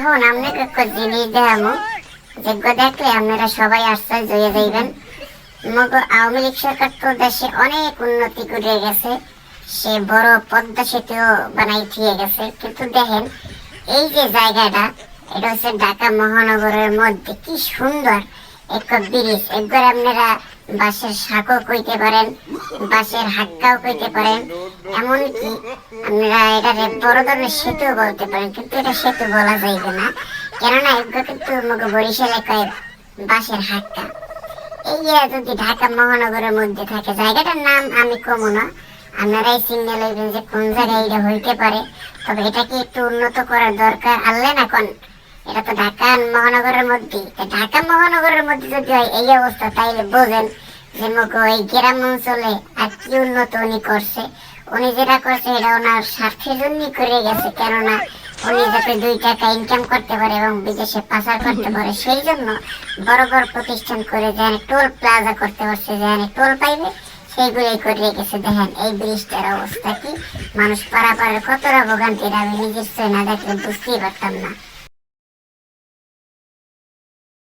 এখন আপনাকে একটা জিনিস দেখামো যোগ্য দেখলে আপনারা সবাই আশ্চর্য হয়ে যাইবেন। মগ আওয়ামী লীগ সরকার তো দেশে অনেক উন্নতি করে গেছে। সে বড় পদ্মা সেতুও বানাই দিয়ে গেছে। কিন্তু দেখেন, এই যে জায়গাটা, এটা হচ্ছে ঢাকা মহানগরের মধ্যে। কি সুন্দর একটা ব্রিজ। একবার আপনারা বাসের শাকও কইতে পারেন। বাসের হাক্কাও কইতে পারেন। এমনকি আপনারা এটা বড় ধরনের সেতু বলতে পারেন, কিন্তু এটা সেতু বলা যাইবে না। কেননা এগুলো কিন্তু আমাকে বরিশালে কয় বাসের হাক্কা। এই যে যদি ঢাকা মহানগরের মধ্যে থাকে, জায়গাটার নাম আমি কমু না। আপনারাই চিহ্নে লইবেন যে কোন জায়গায় এটা হইতে পারে। তবে এটাকে একটু উন্নত করার দরকার আনলে না কোন? এটা তো ঢাকা মহানগরের মধ্যে ঢাকা মহানগরের মধ্যে যদি হয়, এই অবস্থা, তাইলে বোঝেন। মুখ ওই গ্রাম অঞ্চলে আর কি উন্নত উনি করছে উনি যেটা করছে এটা ওনার স্বার্থের জন্যই করে গেছে কেননা উনি যাতে দুই টাকা ইনকাম করতে পারে এবং বিদেশে পাচার করতে পারে সেই জন্য বড় বড় প্রতিষ্ঠান করে যেখানে টোল প্লাজা করতে পারছে যেখানে টোল পাইবে সেইগুলোই করে রেখেছে। দেখেন এই ব্রিজটার অবস্থা কি? মানুষ পারাপারের কতটা ভোগান্তির আমি নিজের না দেখলে বুঝতেই পারতাম না।